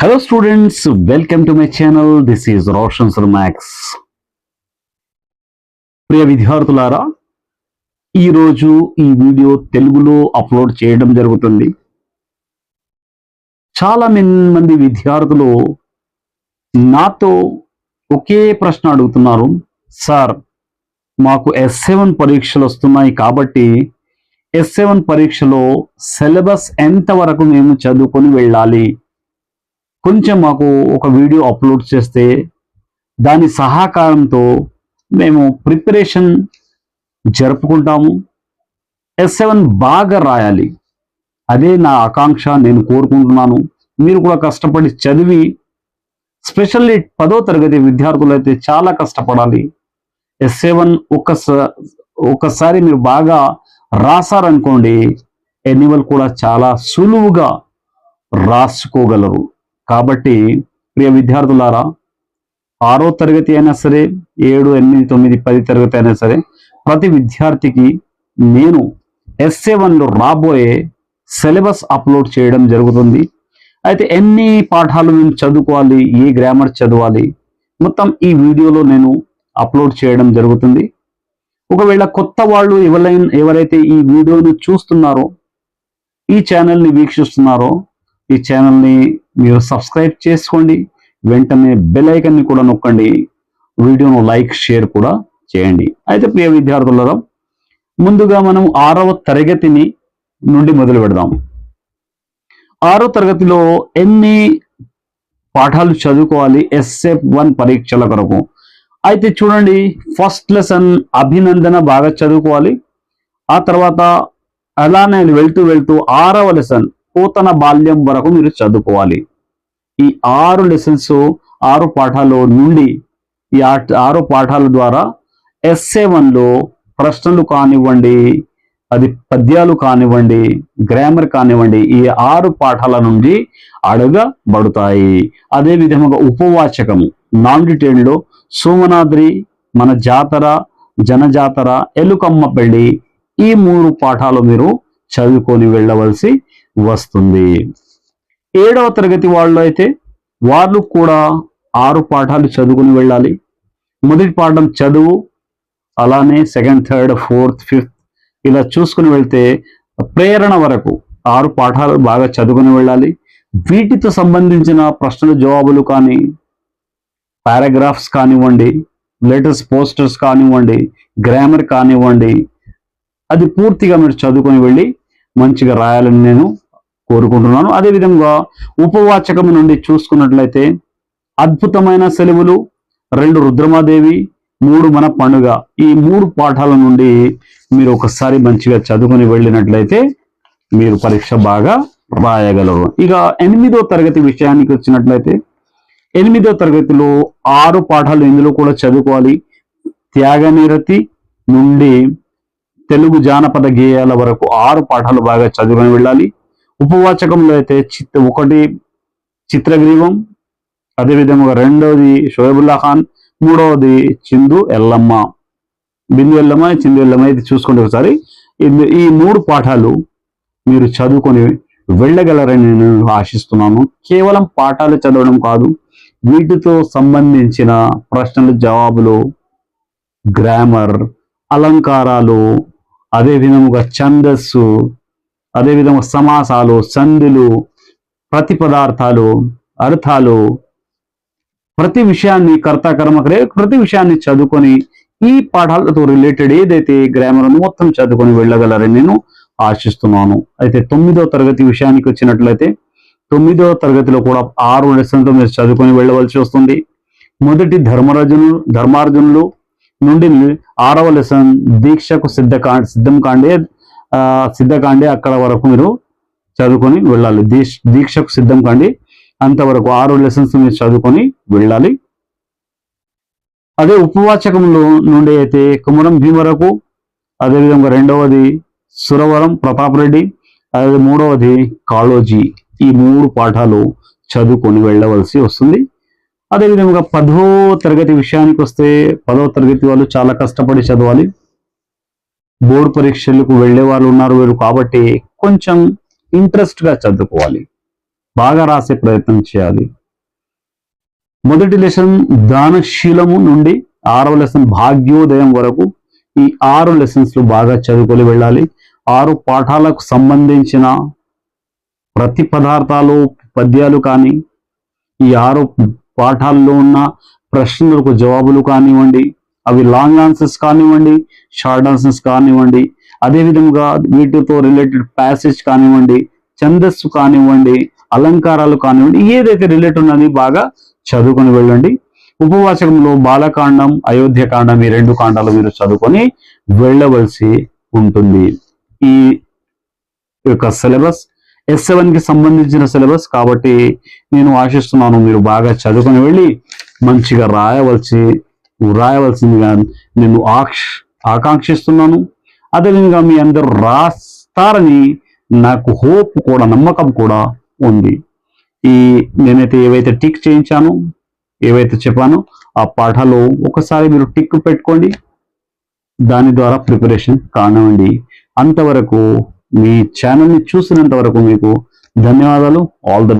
Hello students welcome to my channel this is Roshan sir maths ప్రియ విద్యార్థులారా ఈరోజు ఈ video తెలుగులో అప్లోడ్ చేయడం జరుగుతుంది. చాలా మంది విద్యార్థులు నాతో ఒకే ప్రశ్న అడుగుతున్నారు. సార్ మాకు ఎస్ సెవెన్ పరీక్షలు వస్తున్నాయి కాబట్టి ఎస్ సెవెన్ పరీక్షలో సిలబస్ ఎంత వరకు మేము చదువుకొని వెళ్ళాలి? కొంచెం మాకు ఒక వీడియో అప్లోడ్ చేస్తే దాని సహకారంతో మేము ప్రిపరేషన్ జరుపుకుంటాము. ఎస్ సెవెన్ బాగా రాయాలి. అదే నా ఆకాంక్ష నేను కోరుకుంటున్నాను. మీరు కూడా కష్టపడి చదివి స్పెషల్లీ పదో తరగతి విద్యార్థులు అయితే చాలా కష్టపడాలి. ఎస్ సెవెన్ ఒక్కసా ఒక్కసారి మీరు బాగా రాసారనుకోండి ఎన్నివల్ కూడా చాలా సులువుగా రాసుకోగలరు. కాబట్టి ప్రియ విద్యార్థులారా ఆరో తరగతి అయినా సరే ఏడు ఎనిమిది తొమ్మిది పది తరగతి అయినా సరే ప్రతి విద్యార్థికి నేను ఎస్ వన్లో రాబోయే సిలబస్ అప్లోడ్ చేయడం జరుగుతుంది. అయితే ఎన్ని పాఠాలు మేము చదువుకోవాలి ఏ గ్రామర్ చదవాలి మొత్తం ఈ వీడియోలో నేను అప్లోడ్ చేయడం జరుగుతుంది. ఒకవేళ కొత్త వాళ్ళు ఎవరైనా ఎవరైతే ఈ వీడియోను చూస్తున్నారో ఈ ఛానల్ని వీక్షిస్తున్నారో ఈ ఛానల్ని మీరు సబ్స్క్రైబ్ చేసుకోండి. వెంటనే బెల్ ఐకన్ని కూడా నొక్కండి. వీడియోను లైక్ షేర్ కూడా చేయండి. అయితే ప్రియ విద్యార్థులరా ముందుగా మనం ఆరవ తరగతిని నుండి మొదలు పెడదాం. ఆరో తరగతిలో ఎన్ని పాఠాలు చదువుకోవాలి? ఎస్ఎఫ్ వన్ పరీక్షల కొరకు. అయితే చూడండి ఫస్ట్ లెసన్ అభినందన బాగా చదువుకోవాలి. ఆ తర్వాత అలానే వెళ్తూ వెళ్తూ ఆరవ లెసన్ పూతన బాల్యం వరకు మీరు చదువుకోవాలి. ఈ ఆరు లెసన్స్ ఆరు పాఠాల నుండి ఈ ఆరు పాఠాల ద్వారా ఎస్ఏ వన్లో ప్రశ్నలు కానివ్వండి అది పద్యాలు కానివ్వండి గ్రామర్ కానివ్వండి ఈ ఆరు పాఠాల నుండి అడగబడతాయి. అదే విధముగా ఉపవాచకము నాన్లో సోమనాద్రి మన జాతర జనజాతర ఎలుకమ్మ పెళ్ళి ఈ మూడు పాఠాలు మీరు చదువుకొని వెళ్ళవలసి వస్తుంది. ఏడవ తరగతి వాళ్ళు అయితే వాళ్ళు కూడా ఆరు పాఠాలు చదువుకుని వెళ్ళాలి. మొదటి పాఠం చదువు అలానే సెకండ్ థర్డ్ ఫోర్త్ ఫిఫ్త్ ఇలా చూసుకుని వెళ్తే ప్రేరణ వరకు ఆరు పాఠాలు బాగా చదువుకుని వెళ్ళాలి. వీటితో సంబంధించిన ప్రశ్నల జవాబులు కానీ పారాగ్రాఫ్స్ కానివ్వండి లేటెస్ట్ పోస్టర్స్ కానివ్వండి గ్రామర్ కానివ్వండి అది పూర్తిగా మీరు చదువుకొని వెళ్ళి మంచిగా రాయాలని నేను కోరుకుంటున్నాను. అదేవిధంగా ఉపవాచకం నుండి చూసుకున్నట్లయితే అద్భుతమైన సెలవులు రెండు రుద్రమాదేవి మూడు మన పండుగ. ఈ మూడు పాఠాల నుండి మీరు ఒకసారి మంచిగా చదువుకొని వెళ్ళినట్లయితే మీరు పరీక్ష బాగా రాయగలరు. ఇక ఎనిమిదో తరగతి విషయానికి వచ్చినట్లయితే ఎనిమిదో తరగతిలో ఆరు పాఠాలు ఇందులో కూడా చదువుకోవాలి. త్యాగనిరతి నుండి తెలుగు జానపద గేయాల వరకు ఆరు పాఠాలు బాగా చదువుకొని వెళ్ళాలి. ఉపవాచకంలో అయితే చిత్త ఒకటి చిత్రగ్రీవం అదేవిధంగా రెండవది షోయబుల్లా ఖాన్ మూడవది చిందు ఎల్లమ్మ. బిందు ఎల్లమ్మ చిందు ఎల్లమ్మ ఇది చూసుకోండి ఒకసారి. ఈ మూడు పాఠాలు మీరు చదువుకొని వెళ్ళగలరని నేను ఆశిస్తున్నాను. కేవలం పాఠాలు చదవడం కాదు వీటితో సంబంధించిన ప్రశ్నలు జవాబులు గ్రామర్ అలంకారాలు అదే విధముగా ఛందస్సు అదేవిధంగా సమాసాలు సంధులు ప్రతి పదార్థాలు అర్థాలు ప్రతి విషయాన్ని కర్తకర్మకరే ప్రతి విషయాన్ని చదువుకొని ఈ పాఠాలతో రిలేటెడ్ ఏదైతే గ్రామర్ మొత్తం చదువుకొని వెళ్ళగలరని నేను ఆశిస్తున్నాను. అయితే తొమ్మిదో తరగతి విషయానికి వచ్చినట్లయితే తొమ్మిదో తరగతిలో కూడా ఆరు లెసన్తో మీరు చదువుకొని వెళ్ళవలసి వస్తుంది. మొదటి ధర్మరాజును ధర్మార్జునులు నుండి ఆరవ లెసన్ దీక్షకు సిద్ధ సిద్ధం కాండే సిద్ధకాండి అక్కడ వరకు మీరు చదువుకొని వెళ్ళాలి. దీక్ష దీక్షకు సిద్ధం కాండి. అంతవరకు ఆరు లెసన్స్ మీరు చదువుకొని వెళ్ళాలి. అదే ఉపవాచకంలో నుండి అయితే కుమరం భీమరకు వరకు అదేవిధంగా రెండవది సురవరం ప్రతాపరెడ్డి అదే మూడవది కాళోజీ. ఈ మూడు పాఠాలు చదువుకొని వెళ్ళవలసి వస్తుంది. అదేవిధంగా పదో తరగతి విషయానికి వస్తే పదో తరగతి వాళ్ళు చాలా కష్టపడి చదవాలి. బోర్డు పరీక్షలకు వెళ్ళే వాళ్ళు ఉన్నారు వీరు కాబట్టి కొంచెం ఇంట్రెస్ట్గా చదువుకోవాలి. బాగా రాసే ప్రయత్నం చేయాలి. మొదటి లెసన్ దానశీలము నుండి ఆరవ లెసన్ భాగ్యోదయం వరకు ఈ ఆరు లెసన్స్లో బాగా చదువుకొని వెళ్ళాలి. ఆరు పాఠాలకు సంబంధించిన ప్రతి పదార్థాలు పద్యాలు కానీ ఈ ఆరు పాఠాల్లో ఉన్న ప్రశ్నలకు జవాబులు కానివ్వండి అవి లాంగ్ ఆన్సర్స్ కానివ్వండి షార్ట్ ఆన్సర్స్ కానివ్వండి అదేవిధంగా వీటితో రిలేటెడ్ ప్యాసేజ్ కానివ్వండి ఛందస్సు కానివ్వండి అలంకారాలు కానివ్వండి ఏదైతే రిలేట్ ఉన్నది బాగా చదువుకొని వెళ్ళండి. ఉపవాచకంలో బాలకాండం అయోధ్యకాండం ఈ రెండు కాండాలు మీరు చదువుకొని వెళ్ళవలసి ఉంటుంది. ఈ యొక్క సిలబస్ ఎస్ సెవెన్కి సంబంధించిన సిలబస్ కాబట్టి నేను ఆశిస్తున్నాను మీరు బాగా చదువుకొని వెళ్ళి మంచిగా రాయవలసి రాయవలసిందిగా నేను ఆక్ష ఆకాంక్షిస్తున్నాను. అదేవిధంగా మీ అందరూ రాస్తారని నాకు హోప్ కూడా నమ్మకం కూడా ఉంది. ఈ నేనైతే ఏవైతే టిక్ చేయించానో ఏవైతే చెప్పానో ఆ పాఠాలు ఒకసారి మీరు టిక్ పెట్టుకోండి. దాని ద్వారా ప్రిపరేషన్ కానివ్వండి. అంతవరకు మీ ఛానల్ని చూసినంత వరకు మీకు ధన్యవాదాలు. All the